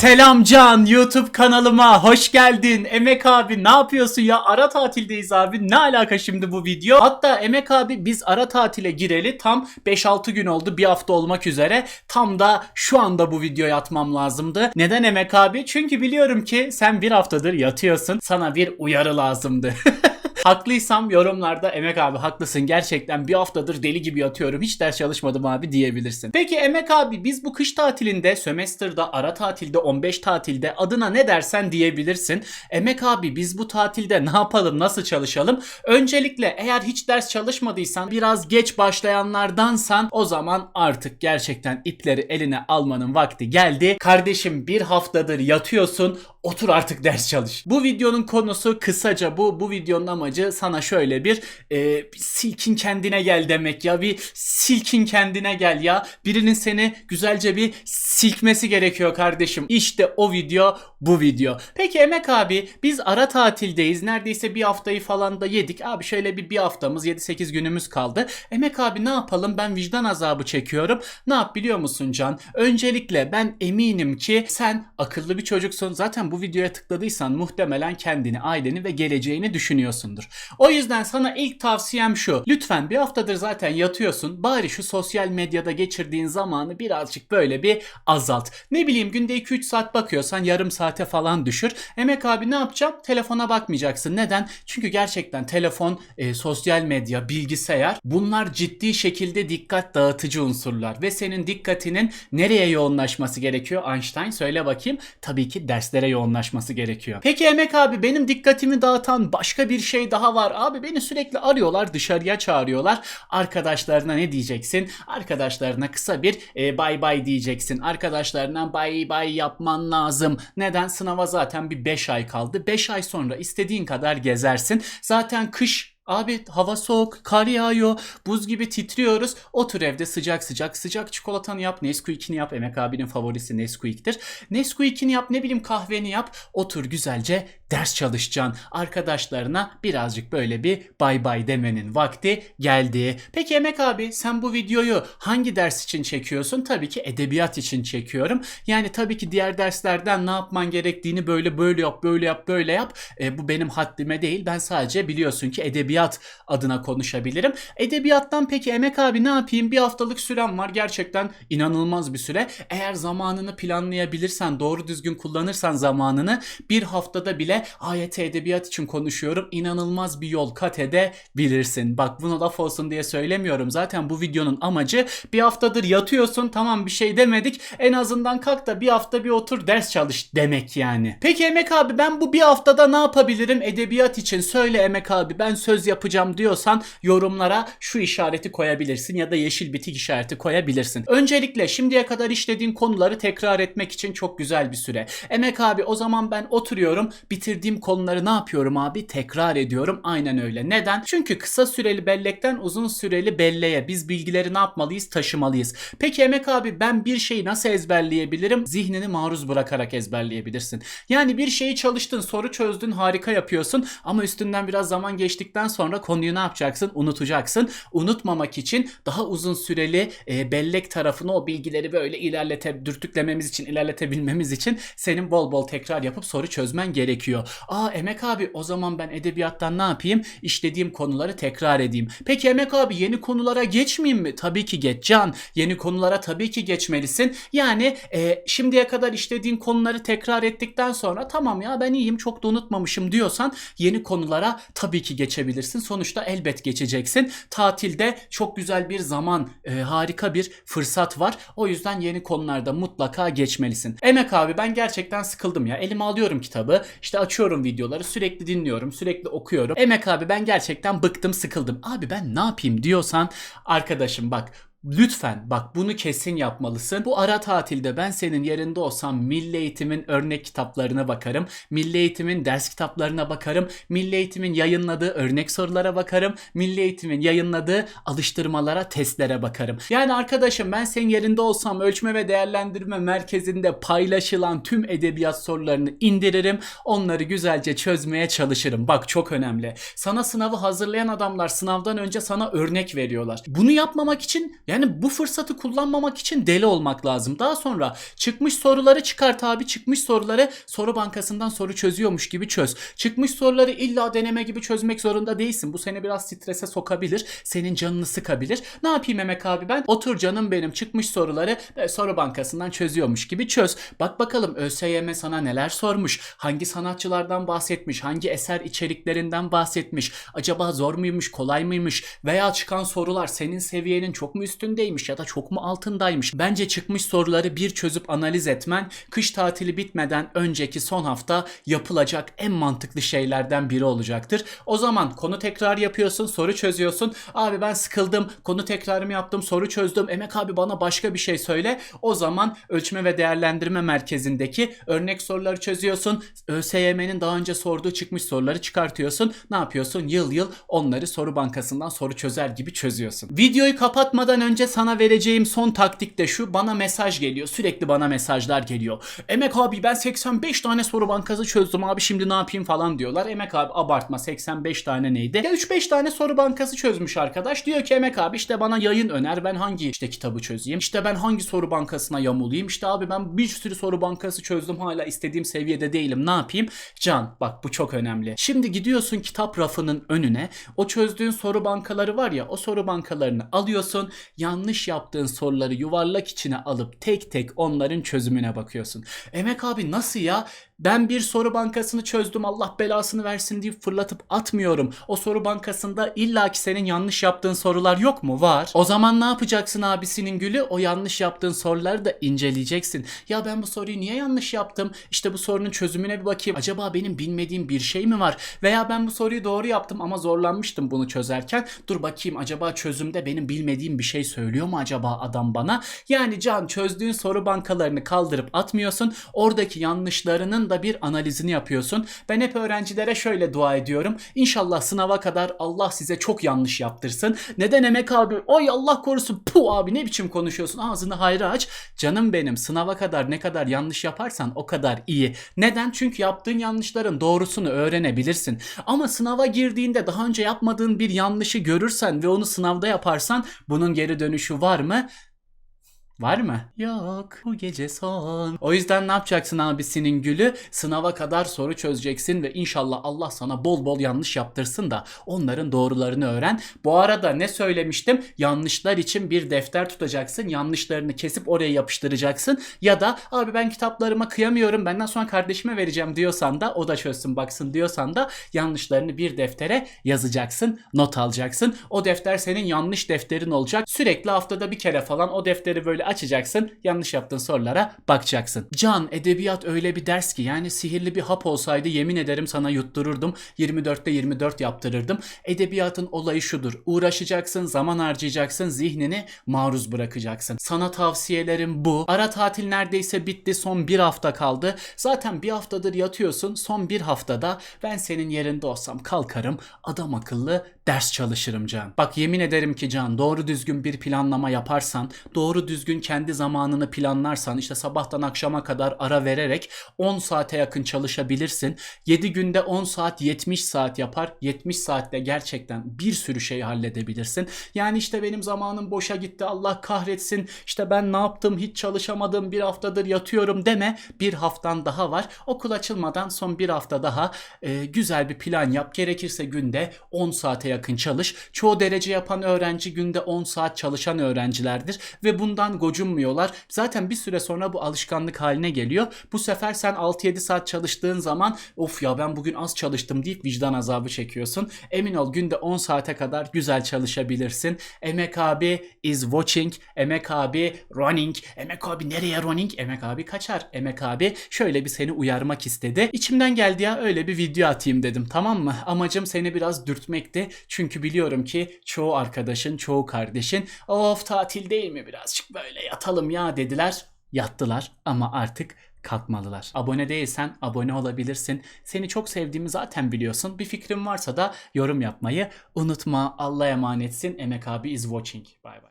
Selam Can YouTube kanalıma hoş geldin. Emek abi ne yapıyorsun ya? Ara tatildeyiz abi. Ne alaka şimdi bu video? Hatta Emek abi biz ara tatile gireli tam 5-6 gün oldu. Bir hafta olmak üzere. Tam da şu anda bu videoyu atmam lazımdı. Neden Emek abi? Çünkü biliyorum ki sen bir haftadır yatıyorsun. Sana bir uyarı lazımdı. Haklıysam yorumlarda Emek abi haklısın gerçekten bir haftadır deli gibi yatıyorum hiç ders çalışmadım abi diyebilirsin. Peki Emek abi biz bu kış tatilinde sömestrda ara tatilde 15 tatilde adına ne dersen diyebilirsin. Emek abi biz bu tatilde ne yapalım nasıl çalışalım? Öncelikle eğer hiç ders çalışmadıysan biraz geç başlayanlardansan o zaman artık gerçekten ipleri eline almanın vakti geldi. Kardeşim bir haftadır yatıyorsun otur artık ders çalış. Bu videonun konusu kısaca bu. Bu videonun amacı sana şöyle bir, e, bir silkin kendine gel demek ya. Bir silkin kendine gel ya. Birinin seni güzelce bir silkmesi gerekiyor kardeşim. İşte o video bu video. Peki Emek abi biz ara tatildeyiz. Neredeyse bir haftayı falan da yedik. Abi şöyle bir bir haftamız 7-8 günümüz kaldı. Emek abi ne yapalım ben vicdan azabı çekiyorum. Ne yap biliyor musun Can? Öncelikle ben eminim ki sen akıllı bir çocuksun. Zaten bu videoya tıkladıysan muhtemelen kendini, aileni ve geleceğini düşünüyorsundur. O yüzden sana ilk tavsiyem şu. Lütfen bir haftadır zaten yatıyorsun. Bari şu sosyal medyada geçirdiğin zamanı birazcık böyle bir azalt. Ne bileyim günde 2-3 saat bakıyorsan yarım saate falan düşür. Emek abi ne yapacağım? Telefona bakmayacaksın. Neden? Çünkü gerçekten telefon, e, sosyal medya, bilgisayar bunlar ciddi şekilde dikkat dağıtıcı unsurlar ve senin dikkatinin nereye yoğunlaşması gerekiyor? Einstein söyle bakayım. Tabii ki derslere yoğunlaşması gerekiyor. Peki Emek abi benim dikkatimi dağıtan başka bir şey daha var. Abi beni sürekli arıyorlar, dışarıya çağırıyorlar. Arkadaşlarına ne diyeceksin? Arkadaşlarına kısa bir e, bay bay diyeceksin. Arkadaşlarına bay bay yapman lazım. Neden? Sınava zaten bir 5 ay kaldı. 5 ay sonra istediğin kadar gezersin. Zaten kış Abi hava soğuk, kar yağıyor, buz gibi titriyoruz. Otur evde sıcak sıcak sıcak çikolatanı yap, Nesquik'ini yap. Emek abinin favorisi Nesquik'tir. Nesquik'ini yap, ne bileyim kahveni yap. Otur güzelce ders çalışacaksın. Arkadaşlarına birazcık böyle bir bay bay demenin vakti geldi. Peki Emek abi sen bu videoyu hangi ders için çekiyorsun? Tabii ki edebiyat için çekiyorum. Yani tabii ki diğer derslerden ne yapman gerektiğini böyle böyle yap, böyle yap, böyle yap. E, bu benim haddime değil. Ben sadece biliyorsun ki edebiyat adına konuşabilirim. Edebiyattan peki Emek abi ne yapayım? Bir haftalık sürem var. Gerçekten inanılmaz bir süre. Eğer zamanını planlayabilirsen, doğru düzgün kullanırsan zamanını bir haftada bile AYT edebiyat için konuşuyorum. İnanılmaz bir yol kat edebilirsin. Bak bunu laf olsun diye söylemiyorum. Zaten bu videonun amacı bir haftadır yatıyorsun. Tamam bir şey demedik. En azından kalk da bir hafta bir otur ders çalış demek yani. Peki Emek abi ben bu bir haftada ne yapabilirim edebiyat için? Söyle Emek abi ben söz yapacağım diyorsan yorumlara şu işareti koyabilirsin ya da yeşil bitik işareti koyabilirsin. Öncelikle şimdiye kadar işlediğin konuları tekrar etmek için çok güzel bir süre. Emek abi o zaman ben oturuyorum bitirdiğim konuları ne yapıyorum abi? Tekrar ediyorum. Aynen öyle. Neden? Çünkü kısa süreli bellekten uzun süreli belleğe biz bilgileri ne yapmalıyız? Taşımalıyız. Peki Emek abi ben bir şeyi nasıl ezberleyebilirim? Zihnini maruz bırakarak ezberleyebilirsin. Yani bir şeyi çalıştın, soru çözdün, harika yapıyorsun ama üstünden biraz zaman geçtikten sonra konuyu ne yapacaksın? Unutacaksın. Unutmamak için daha uzun süreli e, bellek tarafını o bilgileri böyle ilerlete, dürtüklememiz için, ilerletebilmemiz için senin bol bol tekrar yapıp soru çözmen gerekiyor. Aa Emek abi o zaman ben edebiyattan ne yapayım? İşlediğim konuları tekrar edeyim. Peki Emek abi yeni konulara geçmeyeyim mi? Tabii ki geç Can. Yeni konulara tabii ki geçmelisin. Yani e, şimdiye kadar işlediğin konuları tekrar ettikten sonra tamam ya ben iyiyim çok da unutmamışım diyorsan yeni konulara tabii ki geçebilirsin. Sonuçta elbet geçeceksin. Tatilde çok güzel bir zaman, e, harika bir fırsat var. O yüzden yeni konularda mutlaka geçmelisin. Emek abi ben gerçekten sıkıldım ya. Elime alıyorum kitabı. işte açıyorum videoları. Sürekli dinliyorum. Sürekli okuyorum. Emek abi ben gerçekten bıktım, sıkıldım. Abi ben ne yapayım diyorsan arkadaşım bak Lütfen bak bunu kesin yapmalısın. Bu ara tatilde ben senin yerinde olsam Milli Eğitim'in örnek kitaplarına bakarım. Milli Eğitim'in ders kitaplarına bakarım. Milli Eğitim'in yayınladığı örnek sorulara bakarım. Milli Eğitim'in yayınladığı alıştırmalara, testlere bakarım. Yani arkadaşım ben senin yerinde olsam ölçme ve değerlendirme merkezinde paylaşılan tüm edebiyat sorularını indiririm. Onları güzelce çözmeye çalışırım. Bak çok önemli. Sana sınavı hazırlayan adamlar sınavdan önce sana örnek veriyorlar. Bunu yapmamak için Yani bu fırsatı kullanmamak için deli olmak lazım. Daha sonra çıkmış soruları çıkart abi. Çıkmış soruları soru bankasından soru çözüyormuş gibi çöz. Çıkmış soruları illa deneme gibi çözmek zorunda değilsin. Bu seni biraz strese sokabilir. Senin canını sıkabilir. Ne yapayım Emek abi ben? Otur canım benim çıkmış soruları böyle soru bankasından çözüyormuş gibi çöz. Bak bakalım ÖSYM sana neler sormuş. Hangi sanatçılardan bahsetmiş? Hangi eser içeriklerinden bahsetmiş? Acaba zor muymuş, kolay mıymış? Veya çıkan sorular senin seviyenin çok mu üstündeymiş ya da çok mu altındaymış? Bence çıkmış soruları bir çözüp analiz etmen kış tatili bitmeden önceki son hafta yapılacak en mantıklı şeylerden biri olacaktır. O zaman konu tekrar yapıyorsun, soru çözüyorsun. Abi ben sıkıldım, konu tekrarımı yaptım, soru çözdüm. Emek abi bana başka bir şey söyle. O zaman ölçme ve değerlendirme merkezindeki örnek soruları çözüyorsun. ÖSYM'nin daha önce sorduğu çıkmış soruları çıkartıyorsun. Ne yapıyorsun? Yıl yıl onları soru bankasından soru çözer gibi çözüyorsun. Videoyu kapatmadan önce sana vereceğim son taktik de şu. Bana mesaj geliyor. Sürekli bana mesajlar geliyor. Emek abi ben 85 tane soru bankası çözdüm abi şimdi ne yapayım falan diyorlar. Emek abi abartma 85 tane neydi? Ya 3-5 tane soru bankası çözmüş arkadaş. Diyor ki Emek abi işte bana yayın öner. Ben hangi işte kitabı çözeyim? İşte ben hangi soru bankasına yamulayım? İşte abi ben bir sürü soru bankası çözdüm. Hala istediğim seviyede değilim. Ne yapayım? Can bak bu çok önemli. Şimdi gidiyorsun kitap rafının önüne. O çözdüğün soru bankaları var ya o soru bankalarını alıyorsun. Yanlış yaptığın soruları yuvarlak içine alıp tek tek onların çözümüne bakıyorsun. Emek abi nasıl ya? Ben bir soru bankasını çözdüm Allah belasını versin deyip fırlatıp atmıyorum. O soru bankasında illaki senin yanlış yaptığın sorular yok mu? Var. O zaman ne yapacaksın abisinin gülü? O yanlış yaptığın soruları da inceleyeceksin. Ya ben bu soruyu niye yanlış yaptım? İşte bu sorunun çözümüne bir bakayım. Acaba benim bilmediğim bir şey mi var? Veya ben bu soruyu doğru yaptım ama zorlanmıştım bunu çözerken. Dur bakayım acaba çözümde benim bilmediğim bir şey söylüyor mu acaba adam bana? Yani Can çözdüğün soru bankalarını kaldırıp atmıyorsun. Oradaki yanlışlarının da bir analizini yapıyorsun. Ben hep öğrencilere şöyle dua ediyorum. İnşallah sınava kadar Allah size çok yanlış yaptırsın. Neden Emek abi? Oy Allah korusun. Pu abi ne biçim konuşuyorsun? Ağzını hayra aç. Canım benim sınava kadar ne kadar yanlış yaparsan o kadar iyi. Neden? Çünkü yaptığın yanlışların doğrusunu öğrenebilirsin. Ama sınava girdiğinde daha önce yapmadığın bir yanlışı görürsen ve onu sınavda yaparsan bunun geri dönüşü var mı? Var mı? Yok. Bu gece son. O yüzden ne yapacaksın abisinin gülü? Sınava kadar soru çözeceksin ve inşallah Allah sana bol bol yanlış yaptırsın da onların doğrularını öğren. Bu arada ne söylemiştim? Yanlışlar için bir defter tutacaksın. Yanlışlarını kesip oraya yapıştıracaksın. Ya da abi ben kitaplarıma kıyamıyorum. Benden sonra kardeşime vereceğim diyorsan da o da çözsün baksın diyorsan da yanlışlarını bir deftere yazacaksın. Not alacaksın. O defter senin yanlış defterin olacak. Sürekli haftada bir kere falan o defteri böyle açacaksın. Yanlış yaptığın sorulara bakacaksın. Can edebiyat öyle bir ders ki yani sihirli bir hap olsaydı yemin ederim sana yuttururdum. 24'te 24 yaptırırdım. Edebiyatın olayı şudur. Uğraşacaksın, zaman harcayacaksın, zihnini maruz bırakacaksın. Sana tavsiyelerim bu. Ara tatil neredeyse bitti. Son bir hafta kaldı. Zaten bir haftadır yatıyorsun. Son bir haftada ben senin yerinde olsam kalkarım. Adam akıllı ders çalışırım Can. Bak yemin ederim ki Can doğru düzgün bir planlama yaparsan, doğru düzgün kendi zamanını planlarsan işte sabahtan akşama kadar ara vererek 10 saate yakın çalışabilirsin. 7 günde 10 saat 70 saat yapar. 70 saatte gerçekten bir sürü şey halledebilirsin. Yani işte benim zamanım boşa gitti Allah kahretsin. İşte ben ne yaptım hiç çalışamadım bir haftadır yatıyorum deme. Bir haftan daha var. Okul açılmadan son bir hafta daha e, güzel bir plan yap. Gerekirse günde 10 saate yakın çalış. Çoğu derece yapan öğrenci günde 10 saat çalışan öğrencilerdir ve bundan gocunmuyorlar. Zaten bir süre sonra bu alışkanlık haline geliyor. Bu sefer sen 6-7 saat çalıştığın zaman of ya ben bugün az çalıştım deyip vicdan azabı çekiyorsun. Emin ol günde 10 saate kadar güzel çalışabilirsin. Emek abi is watching. Emek abi running. Emek abi nereye running? Emek abi kaçar. Emek abi şöyle bir seni uyarmak istedi. İçimden geldi ya öyle bir video atayım dedim tamam mı? Amacım seni biraz dürtmekti. Çünkü biliyorum ki çoğu arkadaşın, çoğu kardeşin of tatil değil mi birazcık böyle yatalım ya dediler. Yattılar ama artık kalkmalılar. Abone değilsen abone olabilirsin. Seni çok sevdiğimi zaten biliyorsun. Bir fikrin varsa da yorum yapmayı unutma. Allah'a emanetsin. Emek abi is watching. Bye bye.